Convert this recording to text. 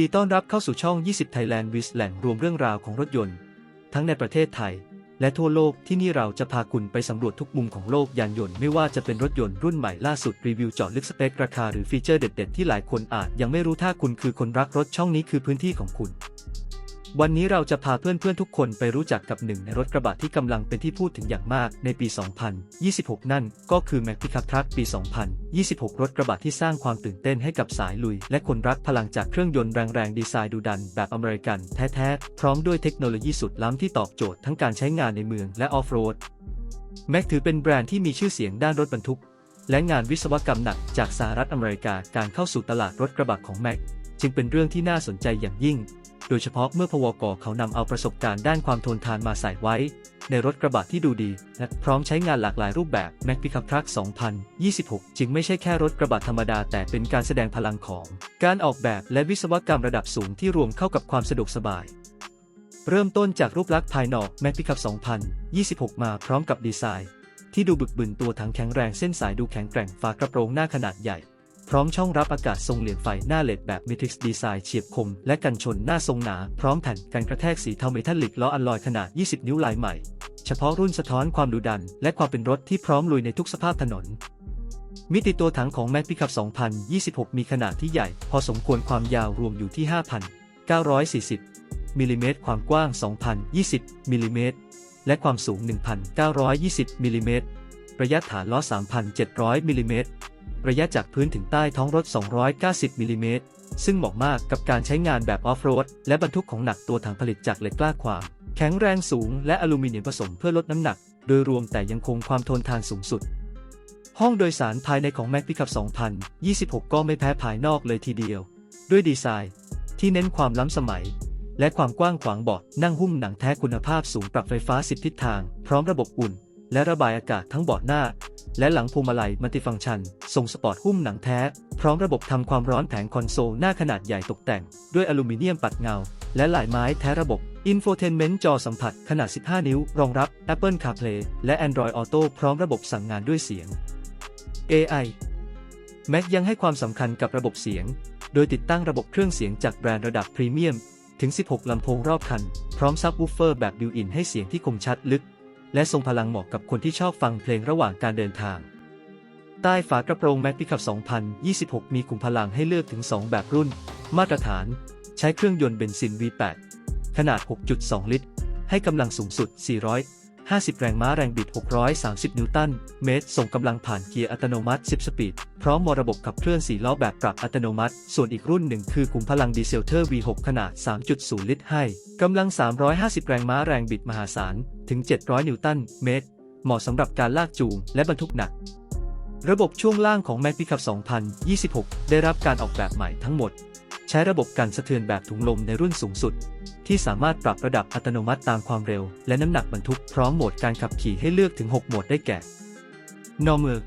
ดีต้อนรับเข้าสู่ช่อง 20 Thailand w i s แหล่งรวมเรื่องราวของรถยนต์ ทั้งในประเทศไทย และทั่วโลกที่นี่เราจะพาคุณไปสำรวจทุกมุมของโลกยานยนต์ไม่ว่าจะเป็นรถยนต์รุ่นใหม่ล่าสุดรีวิวเจาะลึกสเปคราคาหรือฟีเจอร์เด็ด ๆ ที่หลายคนอาจยังไม่รู้ถ้าคุณคือคนรักรถช่องนี้คือพื้นที่ของคุณ วันนี้เราจะพาเพื่อนๆทุกคนไปรู้จักกับหนึ่งในรถกระบะที่กำลังเป็นที่พูดถึงอย่างมากในปี 2026 นั่นก็คือ Mac Pickup Truck ปี 2026 รถกระบะที่สร้างความตื่นเต้นให้กับสายลุย และคนรักพลังจากเครื่องยนต์แรงๆ ดีไซน์ดูดันแบบอเมริกันแท้ๆ พร้อมด้วยเทคโนโลยีสุดล้ำที่ตอบโจทย์ทั้งการใช้งานในเมืองและออฟโรด Mac ถือเป็นแบรนด์ที่มีชื่อเสียงด้านรถบรรทุก และงานวิศวกรรมหนักจากสหรัฐอเมริกาการเข้าสู่ตลาดรถกระบะของ Mac จึงเป็นเรื่องที่น่าสนใจอย่างยิ่ง โดยเฉพาะเมื่อพวกเขานำเอาประสบการณ์ด้านความทนทานมาใส่ไว้ ในรถกระบะที่ดูดีและพร้อมใช้งานหลากหลายรูปแบบ Mac Pickup Truck 2026 จึงไม่ใช่แค่รถกระบะธรรมดา แต่เป็นการแสดงพลังของ การออกแบบและวิศวกรรมระดับสูงที่รวมเข้ากับความสะดวกสบาย เริ่มต้นจากรูปลักษณ์ภายนอก Mac Pickup 2026 มาพร้อมกับดีไซน์ ที่ดูบึกบึนตัวถังแข็งแรงเส้นสายดูแข็งแกร่งฝากระโปรงหน้าขนาดใหญ่ พร้อมช่องรับอากาศทรงเหลี่ยมไฟหน้าเลดแบบ Matrix ดีไซน์เฉียบคม และกันชนหน้าทรงหนา พร้อมแผ่นกันกระแทกสีเทาเมทัลลิกล้ออัลลอยขนาด 20 นิ้วลายใหม่ เฉพาะรุ่นสะท้อนความดุดัน และความเป็นรถที่พร้อมลุยในทุกสภาพถนน มิติตัวถังของ Mac Pickup 2026 มีขนาดที่ใหญ่ พอสมควรความยาวรวมอยู่ที่ 5,940มิลลิเมตรความกว้าง 2,020มิลลิเมตรและความสูง 1,920มิลลิเมตรระยะฐานล้อ 3,700มิลลิเมตร ระยะจากพื้นถึงใต้ท้องรถ 290มิลลิเมตรซึ่งเหมาะมากกับการใช้งานแบบออฟโรดและบรรทุกของหนักตัวถังผลิตจากเหล็กกล้าความแข็งแรงสูงและอลูมิเนียมผสมเพื่อลดน้ำหนัก โดยรวมแต่ยังคงความทนทานสูงสุด ห้องโดยสารภายในของ Mac Pickup 2026 ก็ไม่แพ้ภายนอกเลยทีเดียว ด้วยดีไซน์ที่เน้นความล้ำสมัย และความกว้างขวางเบาะนั่งหุ้มหนังแท้คุณภาพสูงปรับไฟฟ้า 10 ทิศทาง พร้อมระบบอุ่น และระบายอากาศทั้งเบาะหน้า และหลังพวงมาลัยมัลติฟังก์ชัน ทรงสปอร์ตหุ้มหนังแท้ พร้อมระบบทำความร้อนแผงคอนโซลหน้าขนาดใหญ่ตกแต่ง ด้วยอลูมิเนียมปัดเงา และหลายไม้แท้ระบบ Infotainment จอสัมผัสขนาด 15 นิ้ว รองรับ Apple CarPlay และ Android Auto พร้อมระบบสั่งงานด้วยเสียง AI Mac ยังให้ความสำคัญกับระบบเสียง โดยติดตั้งระบบเครื่องเสียงจากแบรนด์ระดับพรีเมียม ถึง 16 ลำโพงรอบคัน พร้อมซับวูฟเฟอร์แบบบิวอินให้เสียงที่คมชัดลึก และทรงพลังเหมาะกับคนที่ชอบฟังเพลงระหว่างการเดินทาง ใต้ฝากระโปรง Mac Pickup 2026 มีขุมพลังให้เลือกถึง 2 แบบรุ่น มาตรฐาน ใช้เครื่องยนต์เบนซิน V8 ขนาด 6.2 ลิตร ให้กำลังสูงสุด 400 50 แรงม้าแรงบิด 630 นิวตันเมตร ส่งกำลังผ่านเกียร์อัตโนมัติ 10 สปีด พร้อมมระบบขับเคลื่อน 4 ล้อแบบปรับอัตโนมัติ ส่วนอีกรุ่นหนึ่งคือขุมพลังดีเซลเทอร์ V6 ขนาด 3.0 ลิตร ให้กำลัง 350 แรงม้าแรงบิดมหาศาล ถึง 700 นิวตันเมตร เหมาะสำหรับการลากจูงและบรรทุกหนัก ระบบช่วงล่างของ Mac Pickup 2026 ได้รับการออกแบบใหม่ทั้งหมด ใช้ระบบกันสะเทือนแบบถุงลมในรุ่นสูงสุด ที่สามารถปรับระดับอัตโนมัติตามความเร็ว และน้ำหนักบรรทุกพร้อมโหมดการขับขี่ให้เลือกถึง 6 โหมดได้แก่ Normal